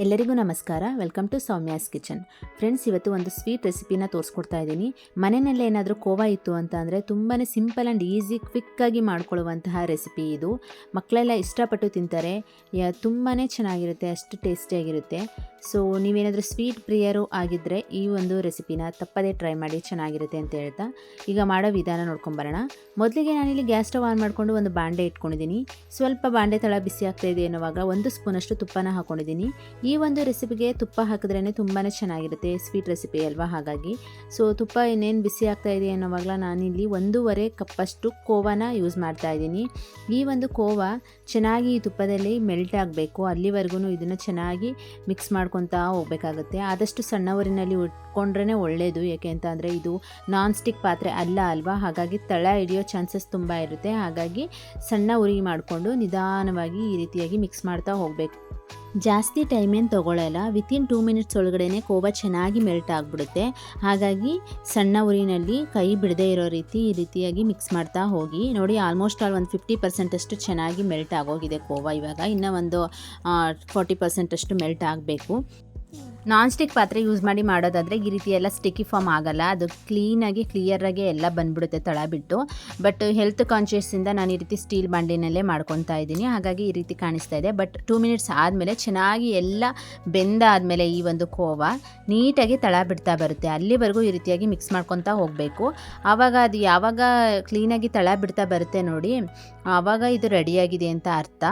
ಎಲ್ಲರಿಗೂ ನಮಸ್ಕಾರ. Welcome to Soumya's kitchen friends ಇವತ್ತು ಒಂದು ಸ್ವೀಟ್ ರೆಸಿಪಿನ ತೋರಿಸ್ಕೊಡ್ತಾ ಇದ್ದೀನಿ. ಮನೆಯಲ್ಲೇ ಏನಾದರೂ ಕೋವ ಇತ್ತು ಅಂತ ಅಂದರೆ ತುಂಬಾ ಸಿಂಪಲ್ ಆ್ಯಂಡ್ ಈಸಿ ಕ್ವಿಕ್ಕಾಗಿ ಮಾಡ್ಕೊಳ್ಳುವಂತಹ ರೆಸಿಪಿ ಇದು. ಮಕ್ಕಳೆಲ್ಲ ಇಷ್ಟಪಟ್ಟು ತಿಂತಾರೆ. ತುಂಬಾ ಚೆನ್ನಾಗಿರುತ್ತೆ, ಅಷ್ಟು ಟೇಸ್ಟಿಯಾಗಿರುತ್ತೆ ಸೊ ನೀವೇನಾದರೂ ಸ್ವೀಟ್ ಪ್ರಿಯರು ಆಗಿದ್ದರೆ ಈ ಒಂದು ರೆಸಿಪಿನ ತಪ್ಪದೇ ಟ್ರೈ ಮಾಡಿ ಚೆನ್ನಾಗಿರುತ್ತೆ ಅಂತ ಹೇಳ್ತಾ ಈಗ ಮಾಡೋ ವಿಧಾನ ನೋಡ್ಕೊಂಬರೋಣ. ಮೊದಲಿಗೆ ನಾನಿಲ್ಲಿ ಗ್ಯಾಸ್ ಸ್ಟವ್ ಆನ್ ಮಾಡಿಕೊಂಡು ಒಂದು ಬಾಂಡೆ ಇಟ್ಕೊಂಡಿದ್ದೀನಿ. ಸ್ವಲ್ಪ ಬಾಂಡೆ ತಳ ಬಿಸಿ ಆಗ್ತಾ ಇದೆ ಅನ್ನೋವಾಗ ಒಂದು ಸ್ಪೂನಷ್ಟು ತುಪ್ಪನ ಹಾಕೊಂಡಿದ್ದೀನಿ. ಈ ಒಂದು ರೆಸಿಪಿಗೆ ತುಪ್ಪ ಹಾಕಿದ್ರೇ ತುಂಬಾ ಚೆನ್ನಾಗಿರುತ್ತೆ ಸ್ವೀಟ್ ರೆಸಿಪಿ ಅಲ್ವಾ ಹಾಗಾಗಿ. ಸೊ ತುಪ್ಪ ಇನ್ನೇನು ಬಿಸಿ ಆಗ್ತಾ ಇದೆ ಅನ್ನೋವಾಗಲ ನಾನಿಲ್ಲಿ ಒಂದೂವರೆ ಕಪ್ಪಷ್ಟು ಕೋವಾನ ಯೂಸ್ ಮಾಡ್ತಾ ಇದ್ದೀನಿ. ಈ ಒಂದು ಕೋವ ಚೆನ್ನಾಗಿ ಈ ತುಪ್ಪದಲ್ಲಿ ಮೆಲ್ಟ್ ಆಗಬೇಕು. ಅಲ್ಲಿವರೆಗೂ ಇದನ್ನು ಚೆನ್ನಾಗಿ ಮಿಕ್ಸ್ ಮಾಡ್ಕೊತಾ ಹೋಗಬೇಕಾಗುತ್ತೆ. ಆದಷ್ಟು ಸಣ್ಣ ಉಟ್ಕೊಂಡ್ರೇ ಒಳ್ಳೆಯದು ಯಾಕೆ ಅಂತ ಅಂದರೆ ಇದು ನಾನ್ ಸ್ಟಿಕ್ ಪಾತ್ರೆ ಅಲ್ಲ ಅಲ್ವಾ? ಹಾಗಾಗಿ ತಳ ಹಿಡಿಯೋ ಚಾನ್ಸಸ್ ತುಂಬ ಇರುತ್ತೆ. ಹಾಗಾಗಿ ಸಣ್ಣ ಉರಿ ಮಾಡಿಕೊಂಡು ನಿಧಾನವಾಗಿ ಈ ರೀತಿಯಾಗಿ ಮಿಕ್ಸ್ ಮಾಡ್ತಾ ಹೋಗಬೇಕು. ಜಾಸ್ತಿ ಟೈಮೇನು ತೊಗೊಳ್ಳಲ್ಲ ವಿತಿನ್ ಟೂ ಮಿನಿಟ್ಸ್ ಒಳಗಡೆ ಕೋವಾ ಚೆನ್ನಾಗಿ ಮೆಲ್ಟ್ ಆಗಿಬಿಡುತ್ತೆ. ಹಾಗಾಗಿ ಸಣ್ಣ ಉರಿನಲ್ಲಿ ಕೈ ಬಿಡದೇ ಇರೋ ರೀತಿ ಈ ರೀತಿಯಾಗಿ ಮಿಕ್ಸ್ ಮಾಡ್ತಾ ಹೋಗಿ. ನೋಡಿ ಆಲ್ಮೋಸ್ಟ್ ಆಲ್ ಒಂದು ಫಿಫ್ಟಿ ಪರ್ಸೆಂಟಷ್ಟು ಚೆನ್ನಾಗಿ ಮೆಲ್ಟ್ ಆಗೋಗಿದೆ ಕೋವಾ. ಇವಾಗ ಇನ್ನೂ ಒಂದು ಫಾರ್ಟಿ ಪರ್ಸೆಂಟಷ್ಟು ಮೆಲ್ಟ್ ಆಗಬೇಕು. ನಾನ್ ಸ್ಟಿಕ್ ಪಾತ್ರೆ ಯೂಸ್ ಮಾಡಿ ಮಾಡೋದಾದರೆ ಈ ರೀತಿ ಎಲ್ಲ ಸ್ಟಿಕ್ಕಿ ಫಾರ್ಮ್ ಆಗಲ್ಲ. ಅದು ಕ್ಲೀನಾಗಿ ಕ್ಲಿಯರಾಗಿ ಎಲ್ಲ ಬಂದ್ಬಿಡುತ್ತೆ ತಳ ಬಿಟ್ಟು ಬಟ್ ಹೆಲ್ತ್ ಕಾನ್ಷಿಯಸ್ಸಿಂದ ನಾನು ಈ ರೀತಿ ಸ್ಟೀಲ್ ಬಾಂಡಿನಲ್ಲೇ ಮಾಡ್ಕೊತಾ ಇದ್ದೀನಿ. ಹಾಗಾಗಿ ಈ ರೀತಿ ಕಾಣಿಸ್ತಾ ಇದೆ. ಬಟ್ ಟೂ ಮಿನಿಟ್ಸ್ ಆದಮೇಲೆ ಚೆನ್ನಾಗಿ ಎಲ್ಲ ಬೆಂದಾದಮೇಲೆ ಈ ಒಂದು ಕೋವ ನೀಟಾಗಿ ತಳ ಬಿಡ್ತಾ ಬರುತ್ತೆ. ಅಲ್ಲಿವರೆಗೂ ಈ ರೀತಿಯಾಗಿ ಮಿಕ್ಸ್ ಮಾಡ್ಕೊತಾ ಹೋಗಬೇಕು. ಆವಾಗ ಅದು ಯಾವಾಗ ಕ್ಲೀನಾಗಿ ತಳ ಬಿಡ್ತಾ ಬರುತ್ತೆ ನೋಡಿ, ಆವಾಗ ಇದು ರೆಡಿಯಾಗಿದೆ ಅಂತ ಅರ್ಥ.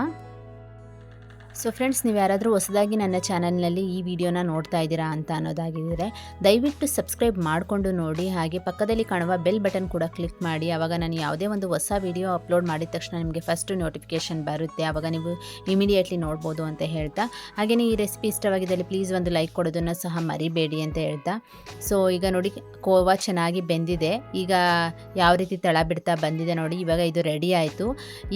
ಸೊ ಫ್ರೆಂಡ್ಸ್ ನೀವು ಯಾರಾದರೂ ಹೊಸದಾಗಿ ನನ್ನ ಚಾನಲ್ನಲ್ಲಿ ಈ ವಿಡಿಯೋನ ನೋಡ್ತಾ ಇದ್ದೀರಾ ಅಂತ ಅನ್ನೋದಾಗಿದ್ದರೆ ದಯವಿಟ್ಟು ಸಬ್ಸ್ಕ್ರೈಬ್ ಮಾಡಿಕೊಂಡು ನೋಡಿ. ಹಾಗೆ ಪಕ್ಕದಲ್ಲಿ ಕಾಣುವ ಬೆಲ್ ಬಟನ್ ಕೂಡ ಕ್ಲಿಕ್ ಮಾಡಿ. ಆವಾಗ ನಾನು ಯಾವುದೇ ಒಂದು ಹೊಸ ವಿಡಿಯೋ ಅಪ್ಲೋಡ್ ಮಾಡಿದ ತಕ್ಷಣ ನಿಮಗೆ ಫಸ್ಟು ನೋಟಿಫಿಕೇಷನ್ ಬರುತ್ತೆ. ಆವಾಗ ನೀವು ಇಮಿಡಿಯೇಟ್ಲಿ ನೋಡ್ಬೋದು ಅಂತ ಹೇಳ್ತಾ. ಹಾಗೆಯೇ ಈ ರೆಸಿಪಿ ಇಷ್ಟವಾಗಿದ್ದಲ್ಲಿ ಪ್ಲೀಸ್ ಒಂದು ಲೈಕ್ ಕೊಡೋದನ್ನು ಸಹ ಮರಿಬೇಡಿ ಅಂತ ಹೇಳ್ತಾ. ಸೊ ಈಗ ನೋಡಿ, ಕೋವಾ ಚೆನ್ನಾಗಿ ಬೆಂದಿದೆ. ಈಗ ಯಾವ ರೀತಿ ತಳ ಬಿಡ್ತಾ ಬಂದಿದೆ ನೋಡಿ, ಇವಾಗ ಇದು ರೆಡಿ ಆಯಿತು.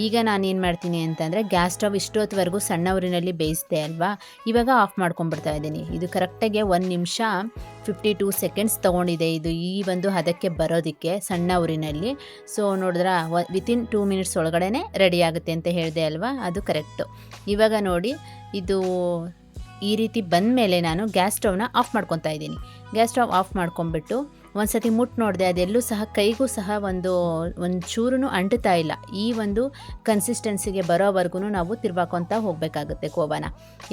ಈಗ ನಾನು ಏನು ಮಾಡ್ತೀನಿ ಅಂತಂದರೆ ಗ್ಯಾಸ್ ಸ್ಟವ್ ಇಷ್ಟೊತ್ತವರೆಗೂ ಸಣ್ಣ ಊರಿನಲ್ಲಿ ಬೇಯಿಸಿದೆ ಅಲ್ವಾ? ಇವಾಗ ಆಫ್ ಮಾಡ್ಕೊಂಡ್ಬಿಡ್ತಾ ಇದ್ದೀನಿ. ಇದು ಕರೆಕ್ಟಾಗಿ ಒಂದು ನಿಮಿಷ ಫಿಫ್ಟಿ ಟೂ ಸೆಕೆಂಡ್ಸ್ ತೊಗೊಂಡಿದೆ ಇದು ಈ ಒಂದು ಹದಕ್ಕೆ ಬರೋದಕ್ಕೆ ಸಣ್ಣ ಊರಿನಲ್ಲಿ. ಸೊ ನೋಡಿದ್ರ ವಿತಿನ್ ಟೂ ಮಿನಿಟ್ಸ್ ಒಳಗಡೆ ರೆಡಿ ಆಗುತ್ತೆ ಅಂತ ಹೇಳಿದೆ ಅಲ್ವಾ? ಅದು ಕರೆಕ್ಟು. ಇವಾಗ ನೋಡಿ, ಇದು ಈ ರೀತಿ ಬಂದ ಮೇಲೆ ನಾನು ಗ್ಯಾಸ್ ಸ್ಟವ್ನ ಆಫ್ ಮಾಡ್ಕೊತಾ ಇದ್ದೀನಿ. ಗ್ಯಾಸ್ ಸ್ಟವ್ ಆಫ್ ಮಾಡ್ಕೊಂಬಿಟ್ಟು ಒಂದು ಸತಿ ಮುಟ್ಟು ನೋಡಿದೆ, ಅದೆಲ್ಲೂ ಸಹ ಕೈಗೂ ಸಹ ಒಂದು ಒಂದು ಚೂರು ಅಂಟುತ್ತಾ ಇಲ್ಲ. ಈ ಒಂದು ಕನ್ಸಿಸ್ಟೆನ್ಸಿಗೆ ಬರೋವರೆಗೂ ನಾವು ತಿರ್ವಾಕೊತ ಹೋಗಬೇಕಾಗುತ್ತೆ ಕೋವಾನ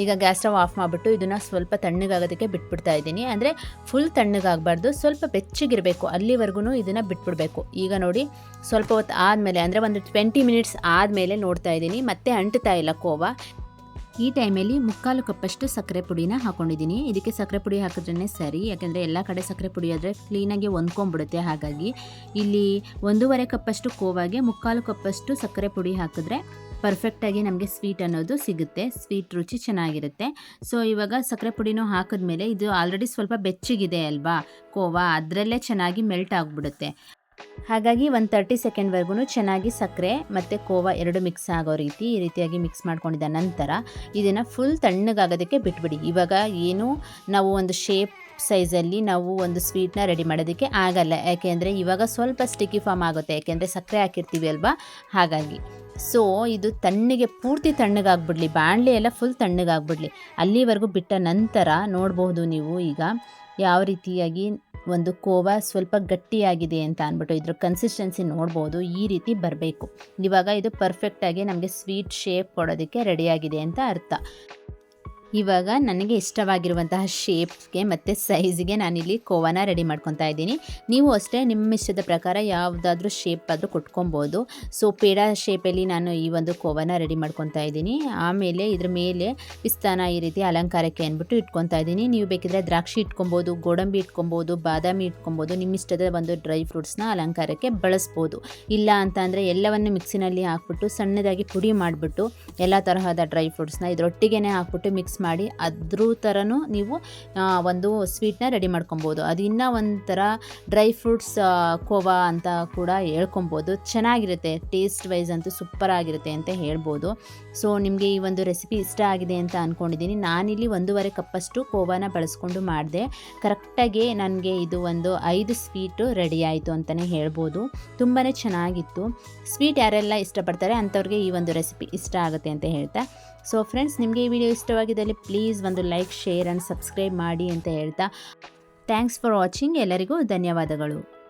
ಈಗ ಗ್ಯಾಸ್ ಸ್ಟವ್ ಆಫ್ ಮಾಡಿಬಿಟ್ಟು ಇದನ್ನು ಸ್ವಲ್ಪ ತಣ್ಣಗಾಗೋದಕ್ಕೆ ಬಿಟ್ಬಿಡ್ತಾ ಇದ್ದೀನಿ. ಅಂದರೆ ಫುಲ್ ತಣ್ಣಗಾಗಬಾರ್ದು, ಸ್ವಲ್ಪ ಬೆಚ್ಚಗಿರಬೇಕು ಅಲ್ಲಿವರೆಗೂ ಇದನ್ನು ಬಿಟ್ಬಿಡಬೇಕು. ಈಗ ನೋಡಿ, ಸ್ವಲ್ಪ ಹೊತ್ತು ಆದಮೇಲೆ, ಅಂದರೆ ಒಂದು ಟ್ವೆಂಟಿ ಮಿನಿಟ್ಸ್ ಆದಮೇಲೆ ನೋಡ್ತಾ ಇದ್ದೀನಿ. ಮತ್ತೆ ಅಂಟುತ್ತಾ ಇಲ್ಲ ಕೋವಾ ಈ ಟೈಮಲ್ಲಿ ಮುಕ್ಕಾಲು ಕಪ್ಪಷ್ಟು ಸಕ್ಕರೆ ಪುಡಿನ ಹಾಕೊಂಡಿದ್ದೀನಿ. ಇದಕ್ಕೆ ಸಕ್ಕರೆ ಪುಡಿ ಹಾಕಿದ್ರೇ ಸರಿ, ಯಾಕೆಂದರೆ ಎಲ್ಲ ಕಡೆ ಸಕ್ಕರೆ ಪುಡಿ ಆದರೆ ಕ್ಲೀನಾಗಿ ಹೊಂದ್ಕೊಂಡ್ಬಿಡುತ್ತೆ. ಹಾಗಾಗಿ ಇಲ್ಲಿ ಒಂದೂವರೆ ಕಪ್ಪಷ್ಟು ಕೋವಾಗೆ ಮುಕ್ಕಾಲು ಕಪ್ಪಷ್ಟು ಸಕ್ಕರೆ ಪುಡಿ ಹಾಕಿದ್ರೆ ಪರ್ಫೆಕ್ಟಾಗಿ ನಮಗೆ ಸ್ವೀಟ್ ಅನ್ನೋದು ಸಿಗುತ್ತೆ. ಸ್ವೀಟ್ ರುಚಿ ಚೆನ್ನಾಗಿರುತ್ತೆ. ಸೊ ಇವಾಗ ಸಕ್ಕರೆ ಪುಡಿನೂ ಹಾಕಿದ್ಮೇಲೆ ಇದು ಆಲ್ರೆಡಿ ಸ್ವಲ್ಪ ಬೆಚ್ಚಗಿದೆ ಅಲ್ವಾ? ಕೋವಾ, ಅದರಲ್ಲೇ ಚೆನ್ನಾಗಿ ಮೆಲ್ಟ್ ಆಗಿಬಿಡುತ್ತೆ. ಹಾಗಾಗಿ ಒಂದು ತರ್ಟಿ ಸೆಕೆಂಡ್ವರೆಗೂ ಚೆನ್ನಾಗಿ ಸಕ್ಕರೆ ಮತ್ತು ಕೋವಾ ಎರಡು ಮಿಕ್ಸ್ ಆಗೋ ರೀತಿ ಈ ರೀತಿಯಾಗಿ ಮಿಕ್ಸ್ ಮಾಡ್ಕೊಂಡಿದ್ದ ನಂತರ ಇದನ್ನು ಫುಲ್ ತಣ್ಣಗಾಗೋದಕ್ಕೆ ಬಿಟ್ಬಿಡಿ. ಇವಾಗ ಏನು ನಾವು ಒಂದು ಶೇಪ್ ಸೈಜಲ್ಲಿ ನಾವು ಒಂದು ಸ್ವೀಟ್ನ ರೆಡಿ ಮಾಡೋದಕ್ಕೆ ಆಗಲ್ಲ. ಯಾಕೆಂದರೆ ಇವಾಗ ಸ್ವಲ್ಪ ಸ್ಟಿಕ್ಕಿ ಫಾರ್ಮ್ ಆಗುತ್ತೆ. ಯಾಕೆಂದರೆ ಸಕ್ಕರೆ ಹಾಕಿರ್ತೀವಿ ಅಲ್ವಾ? ಹಾಗಾಗಿ. ಸೊ ಇದು ತಣ್ಣಗೆ ಪೂರ್ತಿ ತಣ್ಣಗಾಗ್ಬಿಡ್ಲಿ. ಬಾಣಲೆ ಎಲ್ಲ ಫುಲ್ ತಣ್ಣಗಾಗ್ಬಿಡ್ಲಿ. ಅಲ್ಲಿವರೆಗೂ ಬಿಟ್ಟ ನಂತರ ನೋಡಬಹುದು ನೀವು ಈಗ ಯಾವ ರೀತಿಯಾಗಿ ಒಂದು ಕೋವಾ ಸ್ವಲ್ಪ ಗಟ್ಟಿಯಾಗಿದೆ ಅಂತ ಅಂದ್ಬಿಟ್ಟು ಇದ್ರ ಕನ್ಸಿಸ್ಟೆನ್ಸಿ ನೋಡ್ಬೋದು, ಈ ರೀತಿ ಬರಬೇಕು. ಇವಾಗ ಇದು ಪರ್ಫೆಕ್ಟಾಗಿ ನಮಗೆ ಸ್ವೀಟ್ ಶೇಪ್ ಕೊಡೋದಕ್ಕೆ ರೆಡಿಯಾಗಿದೆ ಅಂತ ಅರ್ಥ. ಇವಾಗ ನನಗೆ ಇಷ್ಟವಾಗಿರುವಂತಹ ಶೇಪ್ಗೆ ಮತ್ತು ಸೈಜ್ಗೆ ನಾನಿಲ್ಲಿ ಕೋವನ ರೆಡಿ ಮಾಡ್ಕೊತಾ ಇದ್ದೀನಿ. ನೀವು ಅಷ್ಟೇ ನಿಮ್ಮ ಇಷ್ಟದ ಪ್ರಕಾರ ಯಾವುದಾದ್ರೂ ಶೇಪ್ ಆದರೂ ಕೊಟ್ಕೊಬೋದು. ಸೊ ಪೇಡ ಶೇಪಲ್ಲಿ ನಾನು ಈ ಒಂದು ಕೋವನ ರೆಡಿ ಮಾಡ್ಕೊತಾ ಇದ್ದೀನಿ. ಆಮೇಲೆ ಇದ್ರ ಮೇಲೆ ಪಿಸ್ತಾನ ಈ ರೀತಿ ಅಲಂಕಾರಕ್ಕೆ ಅಂದ್ಬಿಟ್ಟು ಇಟ್ಕೊತಾ ಇದ್ದೀನಿ. ನೀವು ಬೇಕಿದ್ರೆ ದ್ರಾಕ್ಷಿ ಇಟ್ಕೊಬೋದು, ಗೋಡಂಬಿ ಇಟ್ಕೊಬೋದು, ಬಾದಾಮಿ ಇಟ್ಕೊಬೋದು, ನಿಮ್ಮ ಇಷ್ಟದ ಒಂದು ಡ್ರೈ ಫ್ರೂಟ್ಸ್ನ ಅಲಂಕಾರಕ್ಕೆ ಬಳಸ್ಬೋದು. ಇಲ್ಲ ಅಂತ ಅಂದರೆ ಎಲ್ಲವನ್ನು ಮಿಕ್ಸಿನಲ್ಲಿ ಹಾಕ್ಬಿಟ್ಟು ಸಣ್ಣದಾಗಿ ಪುಡಿ ಮಾಡಿಬಿಟ್ಟು ಎಲ್ಲ ತರಹದ ಡ್ರೈ ಫ್ರೂಟ್ಸ್ನ ಇದರೊಟ್ಟಿಗೆ ಹಾಕ್ಬಿಟ್ಟು ಮಿಕ್ಸ್ ಮಾಡಿ ಅದ್ರ ಥರನೂ ನೀವು ಒಂದು ಸ್ವೀಟ್ನ ರೆಡಿ ಮಾಡ್ಕೊಬೋದು. ಅದು ಇನ್ನೂ ಒಂಥರ ಡ್ರೈ ಫ್ರೂಟ್ಸ್ ಕೋವಾ ಅಂತ ಕೂಡ ಹೇಳ್ಕೊಬೋದು. ಚೆನ್ನಾಗಿರುತ್ತೆ ಟೇಸ್ಟ್ ವೈಸ್ ಅಂತೂ ಸೂಪರ್ ಆಗಿರುತ್ತೆ ಅಂತ ಹೇಳ್ಬೋದು. ಸೊ ನಿಮಗೆ ಈ ಒಂದು ರೆಸಿಪಿ ಇಷ್ಟ ಆಗಿದೆ ಅಂತ ಅಂದ್ಕೊಂಡಿದ್ದೀನಿ ನಾನಿಲ್ಲಿ ಒಂದೂವರೆ ಕಪ್ಪಷ್ಟು ಕೋವಾನ ಬಳಸ್ಕೊಂಡು ಮಾಡಿದೆ. ಕರೆಕ್ಟಾಗಿ ನನಗೆ ಇದು ಒಂದು ಐದು ಸ್ವೀಟು ರೆಡಿ ಆಯಿತು ಅಂತಲೇ ಹೇಳ್ಬೋದು. ತುಂಬಾ ಚೆನ್ನಾಗಿತ್ತು. ಸ್ವೀಟ್ ಯಾರೆಲ್ಲ ಇಷ್ಟಪಡ್ತಾರೆ ಅಂಥವ್ರಿಗೆ ಈ ಒಂದು ರೆಸಿಪಿ ಇಷ್ಟ ಆಗುತ್ತೆ ಅಂತ ಹೇಳ್ತಾ. ಸೊ ಫ್ರೆಂಡ್ಸ್ ನಿಮಗೆ ಈ ವಿಡಿಯೋ ಇಷ್ಟವಾಗಿದ್ದಲ್ಲಿ ಪ್ಲೀಸ್ ಒಂದು ಲೈಕ್ ಶೇರ್ ಆ್ಯಂಡ್ ಸಬ್ಸ್ಕ್ರೈಬ್ ಮಾಡಿ ಅಂತ ಹೇಳ್ತಾ. ಥ್ಯಾಂಕ್ಸ್ ಫಾರ್ ವಾಚಿಂಗ್ ಎಲ್ಲರಿಗೂ ಧನ್ಯವಾದಗಳು.